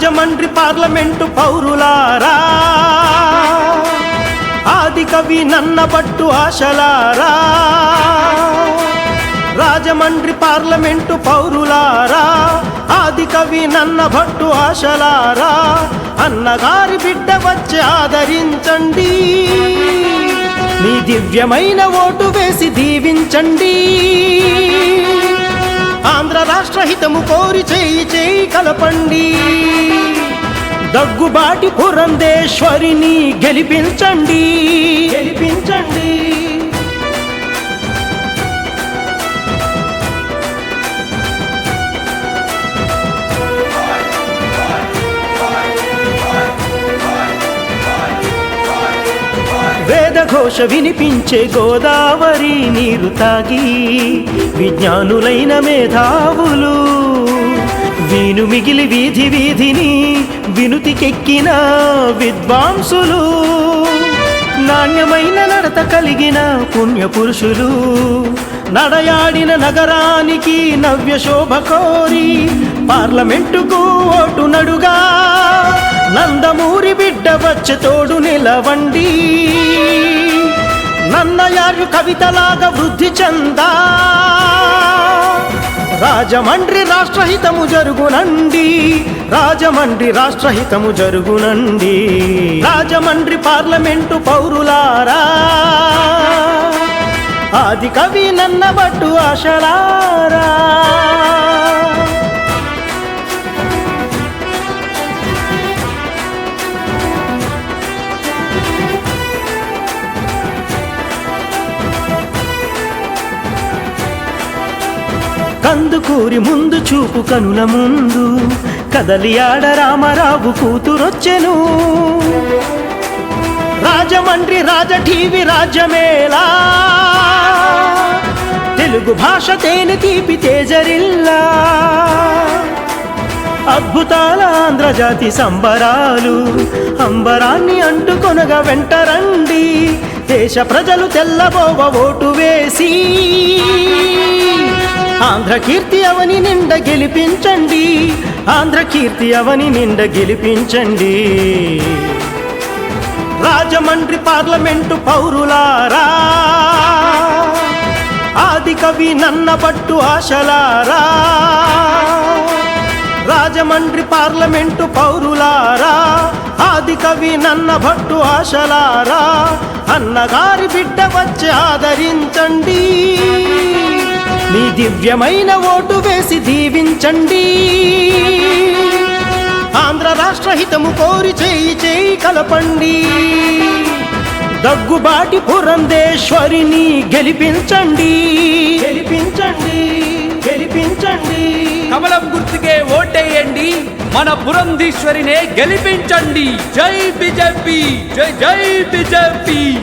Rajahmundry parliament పౌరులారా. ఆది కవి నన్నబట్టు ఆశలారా. రాజమండ్రి పార్లమెంటు పౌరులారా. ఆది కవి నన్నభట్టు ఆశలారా. అన్నగారి బిడ్డ వచ్చి ఆదరించండి. మీ దివ్యమైన ఓటు వేసి దీవించండి. ఆంధ్ర రాష్ట్ర హితము కోరి చేయి కలపండి. దగ్గుబాటి పురంధేశ్వరిని గెలిపించండి. గెలిపించండి. వేదఘోష వినిపించే గోదావరి నీరు తాగి విజ్ఞానులైన మేధావులు నేను మిగిలి వీధి వీధిని వినుతికెక్కిన విద్వాంసులు నాణ్యమైన నడత కలిగిన పుణ్యపురుషులు నడయాడిన నగరానికి నవ్య శోభ కోరి పార్లమెంటుకు ఓటు నడుగా నందమూరి బిడ్డ వచ్చి తోడు నిలవండి. నన్నయారు కవితలాగా వృద్ధి చెందా రాజమండ్రి రాష్ట్రహితము జరుగునండి. రాజమండ్రి రాష్ట్రహితము జరుగునండి. రాజమండ్రి పార్లమెంటు పౌరులారా. ఆది కవి నన్నబట్టు ఆశలారా. కందుకూరి ముందు చూపు కనుల ముందు కదలి ఆడ రామరావు కూతురొచ్చెను. రాజమండ్రి రాజ టీవీ రాజ్యమేలా తెలుగు భాష తేనె తీపి తేజరిల్లా. అద్భుతాల ఆంధ్రజాతి సంబరాలు అంబరాన్ని అంటుకొనగా వెంటరండి. దేశ ప్రజలు తెల్లబోవ ఓటు వేసి ఆంధ్ర కీర్తి అవని నిండ గెలిపించండి. ఆంధ్ర కీర్తి అవని నిండ గెలిపించండి. రాజమండ్రి పార్లమెంటు పౌరులారా ఆది కవి నన్నబట్టు ఆశలారా రాజమండ్రి పార్లమెంటు పౌరులారా ఆది కవి నన్నభట్టు ఆశలారా అన్నగారి బిడ్డ వచ్చి ఆదరించండి. దివ్యమైన ఓటు వేసి దీవించండి. ఆంధ్ర రాష్ట్ర హితము కోరి చేయి చేయి కలపండి. దగ్గుబాటి పురంధేశ్వరిని గెలిపించండి. గెలిపించండి గెలిపించండి. కమలం గుర్తుకే ఓటేయండి మన పురంధీశ్వరినే గెలిపించండి. జై బిజెపి జై జై బిజెపి.